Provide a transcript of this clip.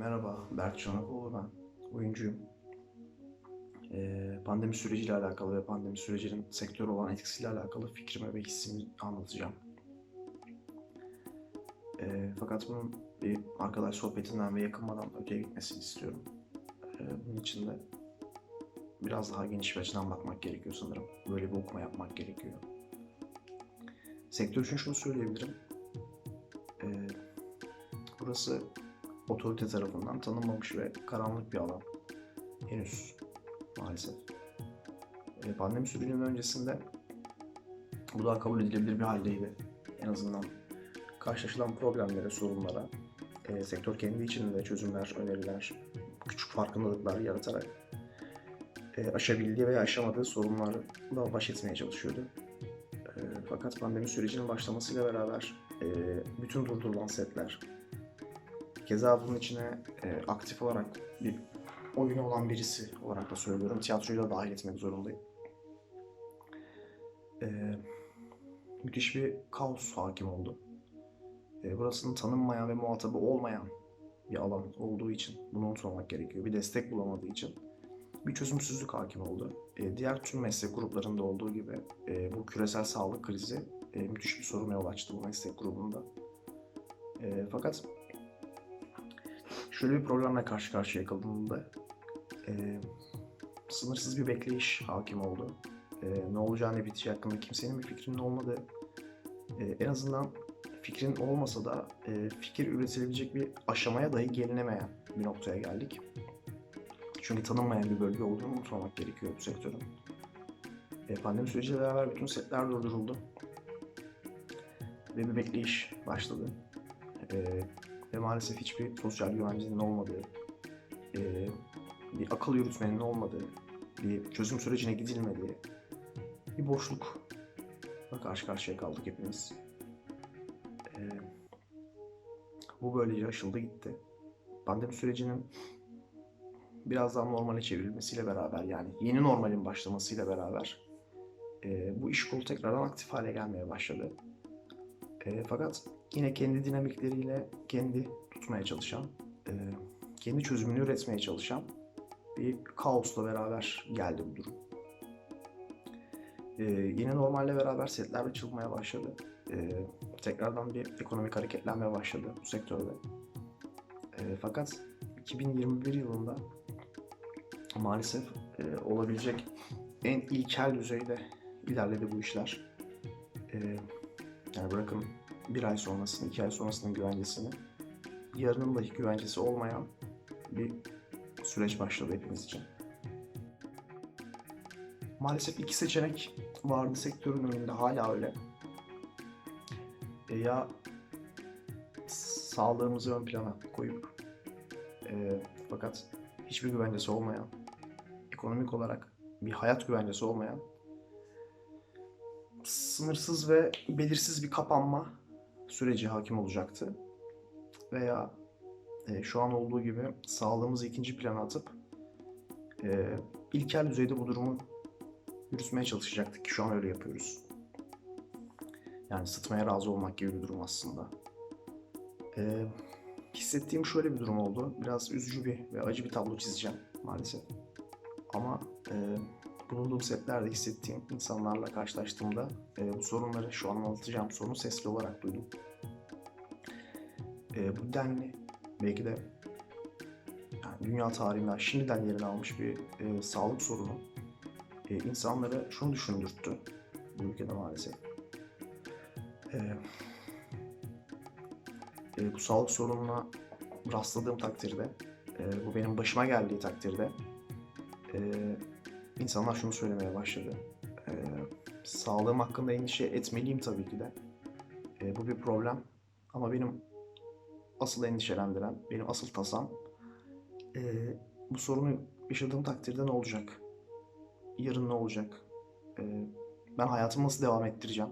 Merhaba, Berk Çanakoğlu ben. Oyuncuyum. Ee, pandemi süreciyle alakalı ve pandemi sürecinin sektör olan etkisiyle alakalı fikrimi ve hissimi anlatacağım. Ee, fakat bunun bir arkadaş sohbetinden ve yakınmadan öteye gitmesini istiyorum. Ee, bunun için de biraz daha geniş bir açıdan bakmak gerekiyor sanırım. Böyle bir okuma yapmak gerekiyor. Sektör için şunu söyleyebilirim. Ee, burası otorite tarafından tanınmamış ve karanlık bir alan. Henüz maalesef. E, pandemi sürecinin öncesinde bu daha kabul edilebilir bir haldeydi. En azından karşılaşılan problemlere, sorunlara e, sektör kendi içinde çözümler, öneriler, küçük farkındalıklar yaratarak e, aşabildiği veya aşamadığı sorunlarla baş etmeye çalışıyordu. E, fakat pandemi sürecinin başlamasıyla beraber e, bütün durdurulan setler, Keza bunun içine e, aktif olarak bir oyunu olan birisi olarak da söylüyorum. Tiyatroyu da dahil etmek zorundayım. E, müthiş bir kaos hakim oldu. E, burasının tanınmayan ve muhatabı olmayan bir alan olduğu için bunu unutmamak gerekiyor. Bir destek bulamadığı için bir çözümsüzlük hakim oldu. E, diğer tüm meslek gruplarında olduğu gibi e, bu küresel sağlık krizi e, müthiş bir soruna yol açtı bu meslek grubunda. E, fakat şöyle bir problemle karşı karşıya kaldığımda e, sınırsız bir bekleyiş hakim oldu. E, ne olacağı ne biteceği hakkında kimsenin bir fikrinin olmadığı, e, en azından fikrin olmasa da e, fikir üretilebilecek bir aşamaya dahi gelinemeyen bir noktaya geldik. Çünkü tanınmayan bir bölge olduğunu unutmamak gerekiyor bu sektörün. E, pandemi süreciyle beraber bütün setler durduruldu. Ve bir bekleyiş başladı. E, ve maalesef hiçbir sosyal güvencinin olmadığı, e, bir akıl yürütmenin olmadığı, bir çözüm sürecine gidilmediği bir boşlukla karşı karşıya kaldık hepimiz. E, bu böylece aşıldı gitti. Pandemi sürecinin biraz daha normale çevrilmesiyle beraber yani yeni normalin başlamasıyla beraber e, bu iş kolu tekrardan aktif hale gelmeye başladı. E, fakat yine kendi dinamikleriyle kendi tutmaya çalışan, e, kendi çözümünü üretmeye çalışan bir kaosla beraber geldi bu durum. E, yine normalle beraber setler açılmaya başladı. E, tekrardan bir ekonomik hareketlenmeye başladı bu sektörde. E, fakat 2021 yılında maalesef e, olabilecek en ilkel düzeyde ilerledi bu işler. E, yani bırakın bir ay sonrasını, iki ay sonrasının güvencesini, yarının dahi güvencesi olmayan bir süreç başladı hepimiz için. Maalesef iki seçenek vardı sektörün önünde hala öyle. E ya sağlığımızı ön plana koyup e, fakat hiçbir güvencesi olmayan, ekonomik olarak bir hayat güvencesi olmayan sınırsız ve belirsiz bir kapanma süreci hakim olacaktı. Veya e, şu an olduğu gibi sağlığımızı ikinci plana atıp e, ilkel düzeyde bu durumu yürütmeye çalışacaktık ki şu an öyle yapıyoruz. Yani sıtmaya razı olmak gibi bir durum aslında. E, hissettiğim şöyle bir durum oldu. Biraz üzücü bir ve acı bir tablo çizeceğim maalesef. Ama e, bulunduğum setlerde hissettiğim insanlarla karşılaştığımda e, bu sorunları şu an anlatacağım sorunu sesli olarak duydum. E, bu denli belki de yani dünya tarihinde şimdiden yerini almış bir e, sağlık sorunu e, insanlara şunu düşündürttü bu ülkede maalesef. E, e, bu sağlık sorununa rastladığım takdirde, e, bu benim başıma geldiği takdirde e, insanlar şunu söylemeye başladı. E, sağlığım hakkında endişe etmeliyim tabii ki de. E, bu bir problem ama benim asıl endişelendiren, benim asıl tasam e, bu sorunu yaşadığım takdirde ne olacak? Yarın ne olacak? E, ben hayatımı nasıl devam ettireceğim?